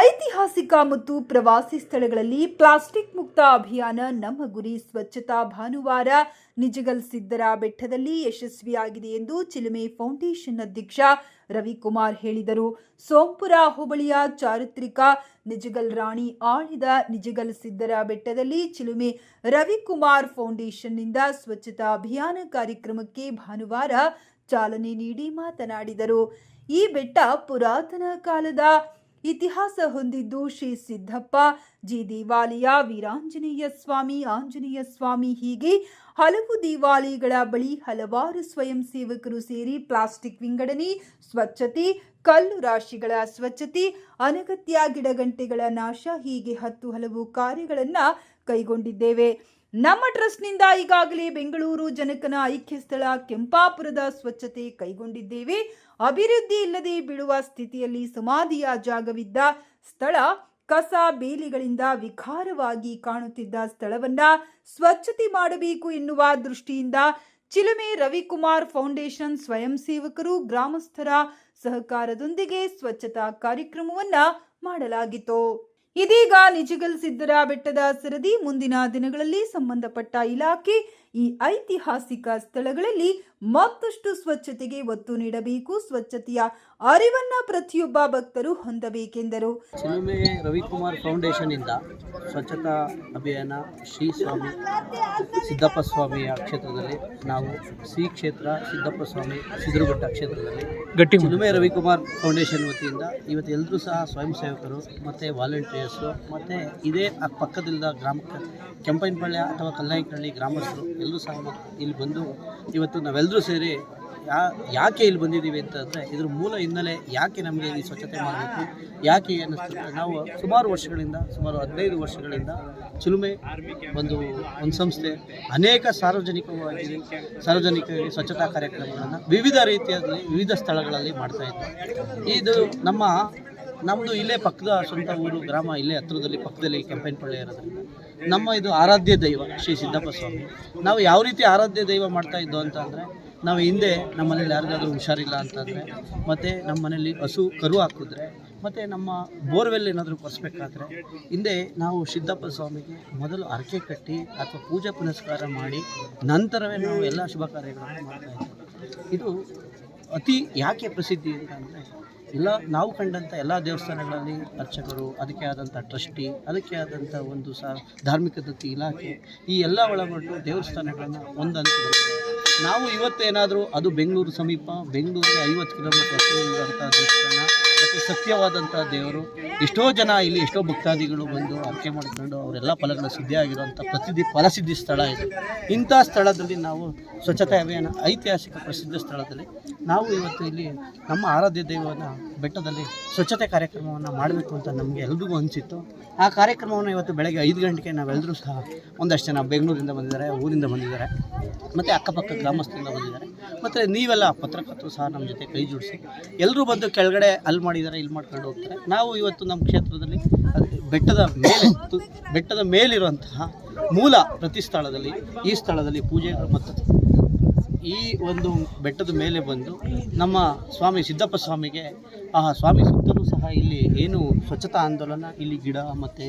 ಐತಿಹಾಸಿಕ ಮತ್ತು ಪ್ರವಾಸಿ ಸ್ಥಳಗಳಲ್ಲಿ ಪ್ಲಾಸ್ಟಿಕ್ ಮುಕ್ತ ಅಭಿಯಾನ, ನಮ್ಮ ಗುರಿ ಸ್ವಚ್ಛತಾ ಭಾನುವಾರ ನಿಜಗಲ್ ಸಿದ್ದರ ಬೆಟ್ಟದಲ್ಲಿ ಯಶಸ್ವಿಯಾಗಿದೆ ಎಂದು ಚಿಲುಮೆ ಫೌಂಡೇಶನ್ ಅಧ್ಯಕ್ಷ ರವಿಕುಮಾರ್ ಹೇಳಿದರು. ಸೋಂಪುರ ಹೋಬಳಿಯ ಚಾರಿತ್ರಿಕ ನಿಜಗಲ್ ರಾಣಿ ಆಳಿದ ನಿಜಗಲ್ ಸಿದ್ದರ ಬೆಟ್ಟದಲ್ಲಿ ಚಿಲುಮೆ ರವಿಕುಮಾರ್ ಫೌಂಡೇಶನ್ನಿಂದ ಸ್ವಚ್ಛತಾ ಅಭಿಯಾನ ಕಾರ್ಯಕ್ರಮಕ್ಕೆ ಭಾನುವಾರ ಚಾಲನೆ ನೀಡಿ ಮಾತನಾಡಿದರು. ಈ ಬೆಟ್ಟ ಪುರಾತನ ಕಾಲದ ಇತಿಹಾಸ ಹೊಂದಿದ್ದು ಶ್ರೀ ಸಿದ್ದಪ್ಪ, ಜಿ ದೇವಾಲಯ, ವೀರಾಂಜನೇಯ ಸ್ವಾಮಿ, ಆಂಜನೇಯ ಸ್ವಾಮಿ ಹೀಗೆ ಹಲವು ದಿವಾಲಿಗಳ ಬಳಿ ಹಲವಾರು ಸ್ವಯಂ ಸೇವಕರು ಸೇರಿ ಪ್ಲಾಸ್ಟಿಕ್ ವಿಂಗಡಣೆ, ಸ್ವಚ್ಛತೆ, ಕಲ್ಲು ರಾಶಿಗಳ ಸ್ವಚ್ಛತೆ, ಅನಗತ್ಯ ಗಿಡಗಂಟೆಗಳ ನಾಶ ಹೀಗೆ ಹತ್ತು ಹಲವು ಕಾರ್ಯಗಳನ್ನು ಕೈಗೊಂಡಿದ್ದೇವೆ. ನಮ್ಮ ಟ್ರಸ್ಟ್ನಿಂದ ಈಗಾಗಲೇ ಬೆಂಗಳೂರು ಜನಕನ ಐಕ್ಯ ಸ್ಥಳ ಕೆಂಪಾಪುರದ ಸ್ವಚ್ಛತೆ ಕೈಗೊಂಡಿದ್ದೇವೆ. ಅಭಿವೃದ್ಧಿ ಇಲ್ಲದೆ ಬಿಡುವ ಸ್ಥಿತಿಯಲ್ಲಿ ಸಮಾಧಿಯ ಜಾಗವಿದ್ದ ಸ್ಥಳ ಕಸ ಬೇಲಿಗಳಿಂದ ವಿಕಾರವಾಗಿ ಕಾಣುತ್ತಿದ್ದ ಸ್ಥಳವನ್ನ ಸ್ವಚ್ಛತೆ ಮಾಡಬೇಕು ಎನ್ನುವ ದೃಷ್ಟಿಯಿಂದ ಚಿಲುಮೆ ರವಿಕುಮಾರ್ ಫೌಂಡೇಶನ್ ಸ್ವಯಂ ಸೇವಕರು ಗ್ರಾಮಸ್ಥರ ಸಹಕಾರದೊಂದಿಗೆ ಸ್ವಚ್ಛತಾ ಕಾರ್ಯಕ್ರಮವನ್ನ ಮಾಡಲಾಗಿತ್ತು. ಇದೀಗ ನಿಜಗಲ್ ಸಿದ್ದರ ಬೆಟ್ಟದ ಸರದಿ ಮುಂದಿನ ದಿನಗಳಲ್ಲಿ ಸಂಬಂಧಪಟ್ಟ ಇಲಾಖೆ ಈ ಐತಿಹಾಸಿಕ ಸ್ಥಳಗಳಲ್ಲಿ ಮತ್ತಷ್ಟು ಸ್ವಚ್ಛತೆಗೆ ಒತ್ತು ನೀಡಬೇಕು ಸ್ವಚ್ಛತೆಯ ಅರಿವನ್ನ ಪ್ರತಿಯೊಬ್ಬ ಭಕ್ತರು ಹೊಂದಬೇಕೆಂದರು. ಚಿಲುಮೆ ರವಿಕುಮಾರ್ ಫೌಂಡೇಶನ್ನಿಂದ ಸ್ವಚ್ಛತಾ ಅಭಿಯಾನ ಶ್ರೀ ಸ್ವಾಮಿ ಸಿದ್ದಪ್ಪ ಸ್ವಾಮಿಯ ಕ್ಷೇತ್ರದಲ್ಲಿ ನಾವು ಶ್ರೀ ಕ್ಷೇತ್ರ ಸಿದ್ದಪ್ಪ ಸ್ವಾಮಿ ಸಿದ್ರುಘಟ್ಟ ಕ್ಷೇತ್ರದಲ್ಲಿ ಗಟ್ಟಿ ಚಿಲುಮೆ ರವಿಕುಮಾರ್ ಫೌಂಡೇಶನ್ ವತಿಯಿಂದ ಇವತ್ತು ಎಲ್ಲರೂ ಸಹ ಸ್ವಯಂ ಸೇವಕರು ಮತ್ತು ವಾಲಂಟಿಯರ್ಸು ಮತ್ತು ಇದೇ ಪಕ್ಕದಲ್ಲಿದ್ದ ಗ್ರಾಮ ಕೆಂಪೈನಪಾಳ್ಯ ಅಥವಾ ಕಲ್ಲಾಯಿಕಳ್ಳಿ ಗ್ರಾಮಸ್ಥರು ಎಲ್ಲರೂ ಸಹ ಇಲ್ಲಿ ಬಂದು ಇವತ್ತು ನಾವೆಲ್ಲರೂ ಸೇರಿ ಯಾ, ಯಾಕೆ ಇಲ್ಲಿ ಬಂದಿದ್ದೀವಿ ಅಂತಂದರೆ ಇದ್ರ ಮೂಲ ಹಿನ್ನೆಲೆ ಯಾಕೆ ನಮಗೆ ಈ ಸ್ವಚ್ಛತೆ ಮಾಡಬೇಕು, ಯಾಕೆ ಅನ್ನಿಸ್ತದೆ ನಾವು ಸುಮಾರು ವರ್ಷಗಳಿಂದ, ಸುಮಾರು ಹದಿನೈದು ವರ್ಷಗಳಿಂದ ಚಿಲುಮೆ ಒಂದು ಒಂದು ಸಂಸ್ಥೆ ಅನೇಕ ಸಾರ್ವಜನಿಕವಾಗಿ, ಸಾರ್ವಜನಿಕರಿಗೆ ಸ್ವಚ್ಛತಾ ಕಾರ್ಯಕ್ರಮಗಳನ್ನು ವಿವಿಧ ರೀತಿಯಲ್ಲಿ, ವಿವಿಧ ಸ್ಥಳಗಳಲ್ಲಿ ಮಾಡ್ತಾ ಇದ್ದೀವಿ ಇದು ನಮ್ಮ ನಮ್ಮದು ಇಲ್ಲೇ ಪಕ್ಕದ ಸ್ವಂತ ಊರು, ಗ್ರಾಮ ಇಲ್ಲೇ ಹತ್ರದಲ್ಲಿ ಪಕ್ಕದಲ್ಲಿ ಕೆಂಪೇನಪಳ್ಳಿ ಇರೋದ್ರಿಂದ ನಮ್ಮ ಇದು ಆರಾಧ್ಯ ದೈವ ಶ್ರೀ ಸಿದ್ದಪ್ಪ ಸ್ವಾಮಿ. ನಾವು ಯಾವ ರೀತಿ ಆರಾಧ್ಯ ದೈವ ಮಾಡ್ತಾ ಇದ್ದೋ ಅಂತ ಅಂದರೆ ನಾವು ಹಿಂದೆ ನಮ್ಮ ಮನೇಲಿ ಯಾರಿಗಾದ್ರೂ ಹುಷಾರಿಲ್ಲ ಅಂತಂದರೆ ಮತ್ತು ನಮ್ಮ ಮನೇಲಿ ಹಸು, ಕರು ಹಾಕಿದ್ರೆ ಮತ್ತು ನಮ್ಮ ಬೋರ್ವೆಲ್ ಏನಾದರೂ ಕೊರೆಸ್ಬೇಕಾದ್ರೆ ಹಿಂದೆ ನಾವು ಸಿದ್ದಪ್ಪ ಸ್ವಾಮಿಗೆ ಮೊದಲು ಹರಕೆ ಕಟ್ಟಿ ಅಥವಾ ಪೂಜೆ ಪುನಸ್ಕಾರ ಮಾಡಿ ನಂತರವೇ ನಾವು ಎಲ್ಲ ಶುಭ ಕಾರ್ಯಗಳನ್ನು ಮಾಡ್ತಾ ಇದ್ದೀವಿ ಇದು ಅತಿ ಯಾಕೆ ಪ್ರಸಿದ್ಧಿ ಅಂತ ಅಂದರೆ ಎಲ್ಲ ನಾವು ಕಂಡಂಥ ಎಲ್ಲ ದೇವಸ್ಥಾನಗಳಲ್ಲಿ ಅರ್ಚಕರು, ಅದಕ್ಕೆ ಆದಂಥ ಟ್ರಸ್ಟಿ, ಅದಕ್ಕೆ ಆದಂಥ ಒಂದು ಸಹ ಧಾರ್ಮಿಕ ದತ್ತಿ ಇಲಾಖೆ, ಈ ಎಲ್ಲ ಒಳಗೊಂಡು ದೇವಸ್ಥಾನಗಳನ್ನು ಒಂದಂತ ನಾವು ಇವತ್ತೇನಾದರೂ ಅದು ಬೆಂಗಳೂರು ಸಮೀಪ, ಬೆಂಗಳೂರಿಗೆ ಐವತ್ತು ಕಿಲೋಮೀಟರ್ ದೇವಸ್ಥಾನ ಮತ್ತು ಸತ್ಯವಾದಂಥ ದೇವರು. ಎಷ್ಟೋ ಜನ ಇಲ್ಲಿ ಎಷ್ಟೋ ಭಕ್ತಾದಿಗಳು ಬಂದು ಆಯ್ಕೆ ಮಾಡಿಕೊಂಡು ಅವರೆಲ್ಲ ಫಲಗಳ ಸಿದ್ಧಿ ಆಗಿರುವಂಥ ಪ್ರಸಿದ್ಧಿ, ಫಲಸಿದ್ಧಿ ಸ್ಥಳ ಇದೆ. ಇಂಥ ಸ್ಥಳದಲ್ಲಿ ನಾವು ಸ್ವಚ್ಛತಾ ಅಭಿಯಾನ ಐತಿಹಾಸಿಕ ಪ್ರಸಿದ್ಧ ಸ್ಥಳದಲ್ಲಿ ನಾವು ಇವತ್ತು ಇಲ್ಲಿ ನಮ್ಮ ಆರಾಧ್ಯ ದೈವನ ಬೆಟ್ಟದಲ್ಲಿ ಸ್ವಚ್ಛತೆ ಕಾರ್ಯಕ್ರಮವನ್ನು ಮಾಡಬೇಕು ಅಂತ ನಮಗೆ ಎಲ್ರಿಗೂ ಅನಿಸಿತ್ತು. ಆ ಕಾರ್ಯಕ್ರಮವನ್ನು ಇವತ್ತು ಬೆಳಗ್ಗೆ ಐದು ಗಂಟೆಗೆ ನಾವೆಲ್ಲರೂ ಸಹ ಒಂದಷ್ಟು ಜನ ಬೆಂಗಳೂರಿಂದ ಬಂದಿದ್ದಾರೆ, ಊರಿಂದ ಬಂದಿದ್ದಾರೆ, ಮತ್ತು ಅಕ್ಕಪಕ್ಕ ಗ್ರಾಮಸ್ಥರಿಂದ ಬಂದಿದ್ದಾರೆ. ಮತ್ತು ನೀವೆಲ್ಲ ಪತ್ರಕರ್ತರು ಸಹ ನಮ್ಮ ಜೊತೆ ಕೈ ಜೋಡಿಸಿ ಎಲ್ಲರೂ ಬಂದು ಕೆಳಗಡೆ ಅಲ್ಲಿ ಮಾಡಿದ್ದಾರೆ ಇಲ್ಲಿ ಮಾಡ್ಕೊಂಡು ಹೋಗ್ತಾರೆ. ನಾವು ಇವತ್ತು ನಮ್ಮ ಕ್ಷೇತ್ರದಲ್ಲಿ ಬೆಟ್ಟದ ಮೇಲೆ ಬೆಟ್ಟದ ಮೇಲಿರುವಂತಹ ಮೂಲ ಪ್ರತಿ ಸ್ಥಳದಲ್ಲಿ ಈ ಸ್ಥಳದಲ್ಲಿ ಪೂಜೆಗಳು ಮತ್ತು ಈ ಒಂದು ಬೆಟ್ಟದ ಮೇಲೆ ಬಂದು ನಮ್ಮ ಸ್ವಾಮಿ ಸಿದ್ದಪ್ಪ ಸ್ವಾಮಿಗೆ ಆ ಸ್ವಾಮಿ ಸುತ್ತಲೂ ಸಹ ಇಲ್ಲಿ ಏನು ಸ್ವಚ್ಛತಾ ಆಂದೋಲನ, ಇಲ್ಲಿ ಗಿಡ, ಮತ್ತು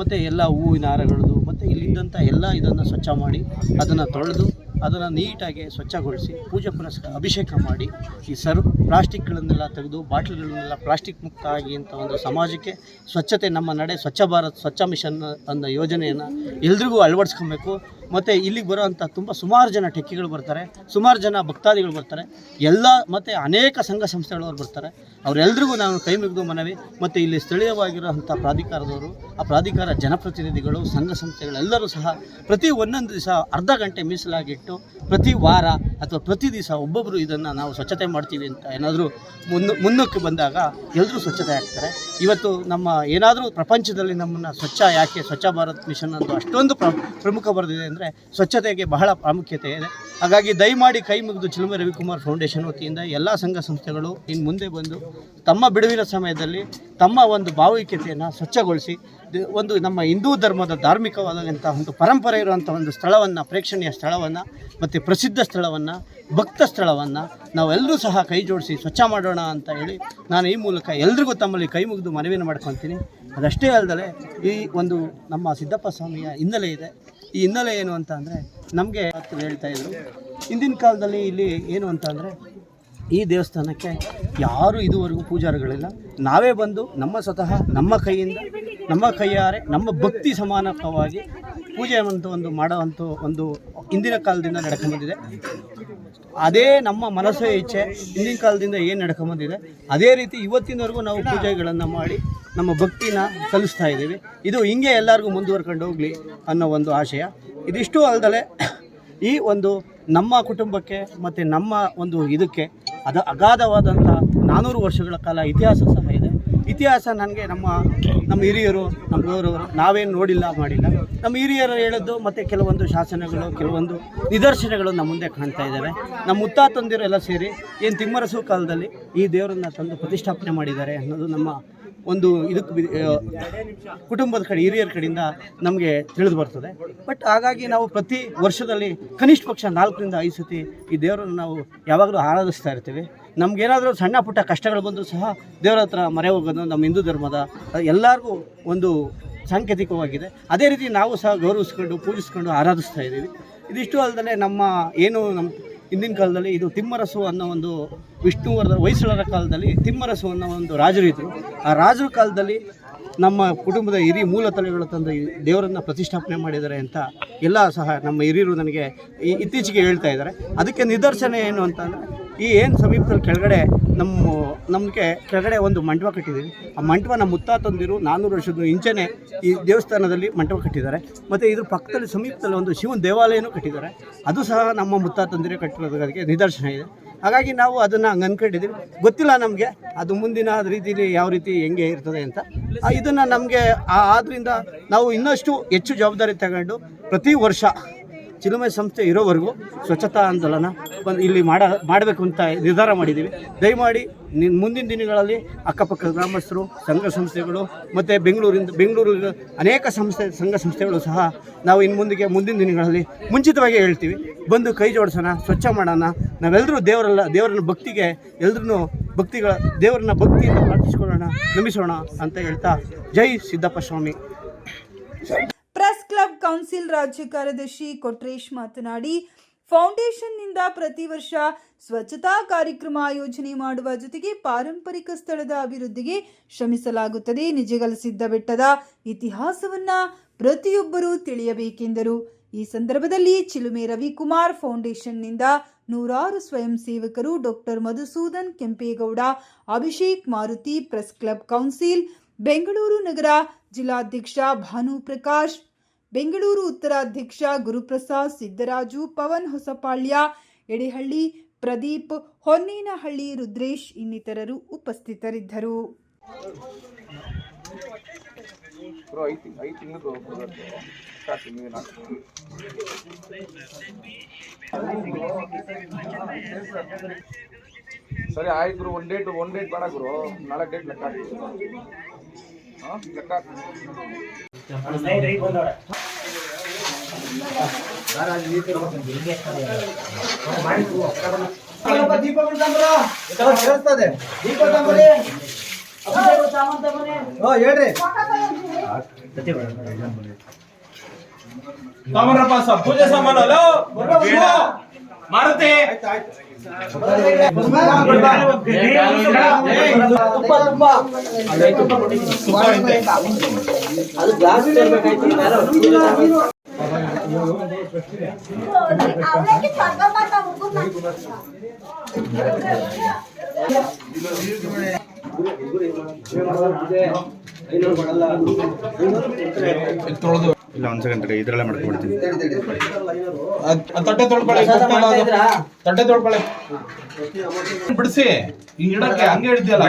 ಮತ್ತು ಎಲ್ಲ ಹೂವಿನ ಹಾರಗಳದು, ಮತ್ತು ಇಲ್ಲಿದ್ದಂಥ ಎಲ್ಲ ಇದನ್ನು ಸ್ವಚ್ಛ ಮಾಡಿ, ಅದನ್ನು ತೊಳೆದು, ಅದನ್ನು ನೀಟಾಗಿ ಸ್ವಚ್ಛಗೊಳಿಸಿ, ಪೂಜೆ ಪುನಸ್ಕಾರ ಅಭಿಷೇಕ ಮಾಡಿ, ಈ ಸರ್, ಪ್ಲಾಸ್ಟಿಕ್ಗಳನ್ನೆಲ್ಲ ತೆಗೆದು, ಬಾಟ್ಲ್ಗಳನ್ನೆಲ್ಲ ಪ್ಲಾಸ್ಟಿಕ್ ಮುಕ್ತ ಆಗಿ ಅಂತ ಒಂದು ಸಮಾಜಕ್ಕೆ ಸ್ವಚ್ಛತೆ ನಮ್ಮ ನಡೆ, ಸ್ವಚ್ಛ ಭಾರತ್, ಸ್ವಚ್ಛ ಮಿಷನ್ ಅನ್ನೋ ಯೋಜನೆಯನ್ನು ಎಲ್ರಿಗೂ ಅಳವಡಿಸ್ಕೊಬೇಕು. ಮತ್ತು ಇಲ್ಲಿಗೆ ಬರೋವಂಥ ತುಂಬ ಸುಮಾರು ಜನ ಟೆಕ್ಕಿಗಳು ಬರ್ತಾರೆ, ಸುಮಾರು ಜನ ಭಕ್ತಾದಿಗಳು ಬರ್ತಾರೆ, ಎಲ್ಲ ಮತ್ತು ಅನೇಕ ಸಂಘ ಸಂಸ್ಥೆಗಳವರು ಬರ್ತಾರೆ. ಅವರೆಲ್ಲರಿಗೂ ನಾನು ಕೈ ಮುಗಿದು ಮನವಿ, ಮತ್ತು ಇಲ್ಲಿ ಸ್ಥಳೀಯವಾಗಿರುವಂಥ ಪ್ರಾಧಿಕಾರದವರು, ಆ ಪ್ರಾಧಿಕಾರ ಜನಪ್ರತಿನಿಧಿಗಳು, ಸಂಘ ಸಂಸ್ಥೆಗಳೆಲ್ಲರೂ ಸಹ ಪ್ರತಿ ಒಂದೊಂದು ದಿವಸ ಅರ್ಧ ಗಂಟೆ ಮೀಸಲಾಗಿಟ್ಟು ಪ್ರತಿ ವಾರ ಅಥವಾ ಪ್ರತಿ ದಿವಸ ಒಬ್ಬೊಬ್ಬರು ಇದನ್ನು ನಾವು ಸ್ವಚ್ಛತೆ ಮಾಡ್ತೀವಿ ಅಂತ ಏನಾದರೂ ಮುನ್ನು ಮುನ್ನಕ್ಕೆ ಬಂದಾಗ ಎಲ್ಲರೂ ಸ್ವಚ್ಛತೆ ಆಗ್ತಾರೆ. ಇವತ್ತು ನಮ್ಮ ಏನಾದರೂ ಪ್ರಪಂಚದಲ್ಲಿ ನಮ್ಮನ್ನು ಸ್ವಚ್ಛ ಯಾಕೆ, ಸ್ವಚ್ಛ ಭಾರತ್ ಮಿಷನ್ ಅಂತ ಅಷ್ಟೊಂದು ಪ್ರ, ಪ್ರಮುಖ ಬರೆದಿದೆ ಅಂದರೆ ಸ್ವಚ್ಛತೆಗೆ ಬಹಳ ಪ್ರಾಮುಖ್ಯತೆ ಇದೆ. ಹಾಗಾಗಿ ದಯಮಾಡಿ ಕೈ ಮುಗಿದು ಚಿಲುಮೆ ರವಿಕುಮಾರ್ ಫೌಂಡೇಶನ್ ವತಿಯಿಂದ ಎಲ್ಲ ಸಂಘ ಸಂಸ್ಥೆಗಳು ಇನ್ನು ಮುಂದೆ ಬಂದು ತಮ್ಮ ಬಿಡುವಿನ ಸಮಯದಲ್ಲಿ ತಮ್ಮ ಒಂದು ಭಾವೈಕ್ಯತೆಯನ್ನು ಸ್ವಚ್ಛಗೊಳಿಸಿ ಒಂದು ನಮ್ಮ ಹಿಂದೂ ಧರ್ಮದ ಧಾರ್ಮಿಕವಾದಂಥ ಒಂದು ಪರಂಪರೆ ಇರುವಂಥ ಒಂದು ಸ್ಥಳವನ್ನು, ಪ್ರೇಕ್ಷಣೀಯ ಸ್ಥಳವನ್ನು ಮತ್ತು ಪ್ರಸಿದ್ಧ ಸ್ಥಳವನ್ನು, ಭಕ್ತ ಸ್ಥಳವನ್ನು ನಾವೆಲ್ಲರೂ ಸಹ ಕೈ ಜೋಡಿಸಿ ಸ್ವಚ್ಛ ಮಾಡೋಣ ಅಂತ ಹೇಳಿ ನಾನು ಈ ಮೂಲಕ ಎಲ್ರಿಗೂ ತಮ್ಮಲ್ಲಿ ಕೈ ಮುಗಿದು ಮನವಿಯನ್ನು ಮಾಡ್ಕೊತೀನಿ ಅದಷ್ಟೇ ಅಲ್ಲದೆ ಈ ಒಂದು ನಮ್ಮ ಸಿದ್ದಪ್ಪ ಸ್ವಾಮಿಯ ಹಿನ್ನೆಲೆ ಇದೆ. ಈ ಹಿನ್ನೆಲೆ ಏನು ಅಂತ ಅಂದರೆ ನಮಗೆ ಹೇಳ್ತಾ ಇದ್ರು. ಹಿಂದಿನ ಕಾಲದಲ್ಲಿ ಇಲ್ಲಿ ಏನು ಅಂತ ಅಂದರೆ ಈ ದೇವಸ್ಥಾನಕ್ಕೆ ಯಾರೂ ಇದುವರೆಗೂ ಪೂಜಾರಿಗಳಿಲ್ಲ. ನಾವೇ ಬಂದು ನಮ್ಮ ಸ್ವತಃ ನಮ್ಮ ಕೈಯಿಂದ, ನಮ್ಮ ಕೈಯಾರೆ, ನಮ್ಮ ಭಕ್ತಿ ಸಮಾನಕವಾಗಿ ಪೂಜೆ ಅಂತ ಒಂದು ಮಾಡುವಂಥ ಒಂದು ಹಿಂದಿನ ಕಾಲದಿಂದ ನಡ್ಕೊಂಬಂದಿದೆ ಅದೇ ನಮ್ಮ ಮನಸ್ಸೇ ಇಚ್ಛೆ, ಹಿಂದಿನ ಕಾಲದಿಂದ ಏನು ನಡ್ಕೊಂಬಂದಿದೆ, ಅದೇ ರೀತಿ ಇವತ್ತಿನವರೆಗೂ ನಾವು ಪೂಜೆಗಳನ್ನು ಮಾಡಿ ನಮ್ಮ ಭಕ್ತಿನ ಕಲಿಸ್ತಾ ಇದ್ದೀವಿ. ಇದು ಹಿಂಗೆ ಎಲ್ಲರಿಗೂ ಮುಂದುವರ್ಕೊಂಡು ಹೋಗಲಿ ಅನ್ನೋ ಒಂದು ಆಶಯ. ಇದಿಷ್ಟು ಅಲ್ಲದೆ ಈ ಒಂದು ನಮ್ಮ ಕುಟುಂಬಕ್ಕೆ ಮತ್ತು ನಮ್ಮ ಒಂದು ಇದಕ್ಕೆ ಅದು ಅಗಾಧವಾದಂಥ ನಾನ್ನೂರು ವರ್ಷಗಳ ಕಾಲ ಇತಿಹಾಸ ಸಹ ಇದೆ. ಇತಿಹಾಸ ನನಗೆ ನಮ್ಮ ನಮ್ಮ ಹಿರಿಯರು, ನಮ್ಮ ಗೌರವರು ನಾವೇನು ನೋಡಿಲ್ಲ, ಮಾಡಿಲ್ಲ. ನಮ್ಮ ಹಿರಿಯರು ಹೇಳೋದು ಮತ್ತು ಕೆಲವೊಂದು ಶಾಸನಗಳು, ಕೆಲವೊಂದು ನಿದರ್ಶನಗಳು ನಮ್ಮ ಮುಂದೆ ಕಾಣ್ತಾ ಇದ್ದಾವೆ ನಮ್ಮ ಮುತ್ತಾತಂದಿರು ಎಲ್ಲ ಸೇರಿ ಏನು ತಿಮ್ಮರಸು ಕಾಲದಲ್ಲಿ ಈ ದೇವರನ್ನು ತಂದು ಪ್ರತಿಷ್ಠಾಪನೆ ಮಾಡಿದ್ದಾರೆ ಅನ್ನೋದು ನಮ್ಮ ಒಂದು ಇದಕ್ಕೆ ಕುಟುಂಬದ ಕಡೆ, ಹಿರಿಯರ ಕಡೆಯಿಂದ ನಮಗೆ ತಿಳಿದು ಬರ್ತದೆ. ಬಟ್ ಹಾಗಾಗಿ ನಾವು ಪ್ರತಿ ವರ್ಷದಲ್ಲಿ ಕನಿಷ್ಠ ಪಕ್ಷ ನಾಲ್ಕರಿಂದ ಐದು ಸತಿ ಈ ದೇವರನ್ನು ನಾವು ಯಾವಾಗಲೂ ಆರಾಧಿಸ್ತಾ ಇರ್ತೀವಿ. ನಮಗೇನಾದರೂ ಸಣ್ಣ ಪುಟ್ಟ ಕಷ್ಟಗಳು ಬಂದರೂ ಸಹ ದೇವರ ಹತ್ರ ಮರೆ ಹೋಗೋದು, ನಮ್ಮ ಹಿಂದೂ ಧರ್ಮದ ಎಲ್ಲರಿಗೂ ಒಂದು ಸಾಂಕೇತಿಕವಾಗಿದೆ. ಅದೇ ರೀತಿ ನಾವು ಸಹ ಗೌರವಿಸ್ಕೊಂಡು, ಪೂಜಿಸ್ಕೊಂಡು ಆರಾಧಿಸ್ತಾ ಇದ್ದೀವಿ. ಇದಿಷ್ಟು ಅಲ್ಲದೆ ನಮ್ಮ ಏನು ನಮ್ಮ ಹಿಂದಿನ ಕಾಲದಲ್ಲಿ ಇದು ತಿಮ್ಮರಸು ಅನ್ನೋ ಒಂದು ವಿಷ್ಣುವರ್ಧ ಹೊಯ್ಸಳರ ಕಾಲದಲ್ಲಿ ತಿಮ್ಮರಸು ಅನ್ನೋ ಒಂದು ರಾಜರು ಇದ್ದರು ಆ ರಾಜರ ಕಾಲದಲ್ಲಿ ನಮ್ಮ ಕುಟುಂಬದ ಹಿರಿ ಮೂಲ ತಲೆಗಳು ತಂದು ದೇವರನ್ನು ಪ್ರತಿಷ್ಠಾಪನೆ ಮಾಡಿದ್ದಾರೆ ಅಂತ ಎಲ್ಲ ಸಹ ನಮ್ಮ ಹಿರಿಯರು ನನಗೆ ಇತ್ತೀಚೆಗೆ ಹೇಳ್ತಾ ಇದ್ದಾರೆ. ಅದಕ್ಕೆ ನಿದರ್ಶನ ಏನು ಅಂತಂದರೆ ಈ ಏನು ಸಮೀಪದಲ್ಲಿ ಕೆಳಗಡೆ ನಮ್ಮ ನಮಗೆ ಕೆಳಗಡೆ ಒಂದು ಮಂಟಪ ಕಟ್ಟಿದ್ದೀವಿ. ಆ ಮಂಟಪ ನಮ್ಮ ಮುತ್ತಾತಂದಿರು ನಾನ್ನೂರು ವರ್ಷದ ಇಂಚೆನೆ ಈ ದೇವಸ್ಥಾನದಲ್ಲಿ ಮಂಟಪ ಕಟ್ಟಿದ್ದಾರೆ. ಮತ್ತು ಇದ್ರ ಪಕ್ಕದಲ್ಲಿ ಸಮೀಪದಲ್ಲಿ ಒಂದು ಶಿವನ ದೇವಾಲಯನೂ ಕಟ್ಟಿದ್ದಾರೆ. ಅದು ಸಹ ನಮ್ಮ ಮುತ್ತಾತಂದಿರೇ ಕಟ್ಟಿರೋದಕ್ಕೆ ನಿದರ್ಶನ ಇದೆ. ಹಾಗಾಗಿ ನಾವು ಅದನ್ನು ಹಂಗೆ ಅನ್ಕೊಂಡಿದ್ದೀವಿ. ಗೊತ್ತಿಲ್ಲ ನಮಗೆ ಅದು ಮುಂದಿನ ರೀತಿಯಲ್ಲಿ ಯಾವ ರೀತಿ ಹೆಂಗೆ ಇರ್ತದೆ ಅಂತ. ಇದನ್ನು ನಮಗೆ ಆದ್ದರಿಂದ ನಾವು ಇನ್ನಷ್ಟು ಹೆಚ್ಚು ಜವಾಬ್ದಾರಿ ತಗೊಂಡು ಪ್ರತಿ ವರ್ಷ ಚಿಲುಮೆ ಸಂಸ್ಥೆ ಇರೋವರೆಗೂ ಸ್ವಚ್ಛತಾ ಆಂದೋಲನ ಒಂದು ಇಲ್ಲಿ ಮಾಡ, ಮಾಡಬೇಕು ಅಂತ ನಿರ್ಧಾರ ಮಾಡಿದ್ದೀವಿ. ದಯಮಾಡಿ ಮುಂದಿನ ದಿನಗಳಲ್ಲಿ ಅಕ್ಕಪಕ್ಕ ಗ್ರಾಮಸ್ಥರು, ಸಂಘ ಸಂಸ್ಥೆಗಳು ಮತ್ತು ಬೆಂಗಳೂರಿಂದ ಬೆಂಗಳೂರು ಅನೇಕ ಸಂಸ್ಥೆ, ಸಂಘ ಸಂಸ್ಥೆಗಳು ಸಹ ನಾವು ಇನ್ನು ಮುಂದಿಗೆ ಮುಂದಿನ ದಿನಗಳಲ್ಲಿ ಮುಂಚಿತವಾಗಿ ಹೇಳ್ತೀವಿ. ಬಂದು ಕೈ ಜೋಡಿಸೋಣ, ಸ್ವಚ್ಛ ಮಾಡೋಣ. ನಾವೆಲ್ಲರೂ ದೇವರಲ್ಲ, ದೇವರನ್ನ ಭಕ್ತಿಗೆ ಎಲ್ಲರೂ ಭಕ್ತಿಗಳ, ದೇವರನ್ನ ಭಕ್ತಿಯಿಂದ ಪ್ರಾರ್ಥಿಸ್ಕೊಳ್ಳೋಣ, ನಂಬಿಸೋಣ ಅಂತ ಹೇಳ್ತಾ ಜೈ ಸಿದ್ದಪ್ಪ ಸ್ವಾಮಿ. ಕ್ಲಬ್ ಕೌನ್ಸಿಲ್ ರಾಜ್ಯ ಕಾರ್ಯದರ್ಶಿ ಕೊಟ್ರೇಶ್ ಮಾತನಾಡಿ, ಫೌಂಡೇಶನ್ನಿಂದ ಪ್ರತಿ ವರ್ಷ ಸ್ವಚ್ಛತಾ ಕಾರ್ಯಕ್ರಮ ಆಯೋಜನೆ ಮಾಡುವ ಜೊತೆಗೆ ಪಾರಂಪರಿಕ ಸ್ಥಳದ ಅಭಿವೃದ್ಧಿಗೆ ಶ್ರಮಿಸಲಾಗುತ್ತದೆ ನಿಜಗಲಸಿದ್ದ ಬೆಟ್ಟದ ಇತಿಹಾಸವನ್ನ ಪ್ರತಿಯೊಬ್ಬರೂ ತಿಳಿಯಬೇಕೆಂದರು. ಈ ಸಂದರ್ಭದಲ್ಲಿ ಚಿಲುಮೆ ರವಿಕುಮಾರ್ ಫೌಂಡೇಶನ್ನಿಂದ ನೂರಾರು ಸ್ವಯಂ ಸೇವಕರು doctor Madhusudan Kempegowda, Abhishek Maruti press club council, Bengaluru ನಗರ ಜಿಲ್ಲಾಧ್ಯಕ್ಷ ಭಾನು ಪ್ರಕಾಶ್ ಬೆಂಗಳೂರು ಉತ್ತರಾಧ್ಯಕ್ಷ ಗುರುಪ್ರಸಾದ್ ಸಿದ್ದರಾಜು ಪವನ್ ಹೊಸಪಾಳ್ಯ ಎಡಿಹಳ್ಳಿ ಪ್ರದೀಪ್ ಹೊನ್ನೇನಹಳ್ಳಿ ರುದ್ರೇಶ್ ಇನ್ನಿತರರು ಉಪಸ್ಥಿತರಿದ್ದರು. ಸರಿ ಆಯ್ತು ಗುರು ಒಂದು ಡೇಟ್ ಒಂದು ಡೇಟ್ ಬೇಡ ಗುರು ನಾಲ್ಕು ಡೇಟ್ ಲೆಕ್ಕ ಹಾಕ್ತೀವಿ ಹಾಂ ಲೆಕ್ಕ ಹಾಕ್ತೀವಿ ಸಾಮಾನಪ್ಪ ಸ ಪೂಜೆ ಸಾಮಾನು ಶಿವ ಮಾರುತಿ. ತುಪ್ಪ ಐತೆ. ಇಲ್ಲ ಒಂದ್ ಸೆಕೆಂಡ್ ರೀ ಇದ್ರಲ್ಲೇ ಅದ್ ತಟ್ಟೆ ತೊಳ್ಕೊಳ್ಳಿ ತಟ್ಟೆ ತೊಳ್ಕೊಳ್ಳಿ ಬಿಡಿಸಿ ಇಲ್ಲಿ ಇಡಕ್ಕೆ ಹಂಗೆ ಹಿಡಿದ್ಯಲ್ಲ.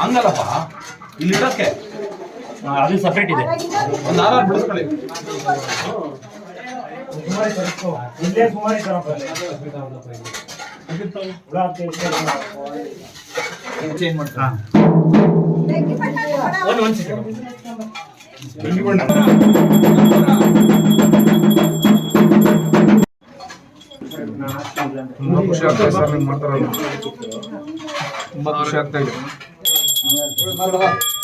ಹಂಗಲ್ಲಪ್ಪ? ಇಲ್ಲಿ ಇಡಕ್ಕೆ? ಅದು ಸಪ್ರೇಟ್ ಇದೆ. ಒಂದ್ ಬಿಡಿಸ್ಕೊಳ್ಳಿ. ಇಲ್ಲೇ. ಚೇಂಜ್ ಮಾಡ್ತಾ ಕೊಡ. ತುಂಬಾ ಖುಷಿ ಆಗ್ತಾ ಇದೆ ಸರ್ ನೀವು ಮಾತಾಡೋದು ತುಂಬಾ ಖುಷಿ ಆಗ್ತಾ ಇದೆ.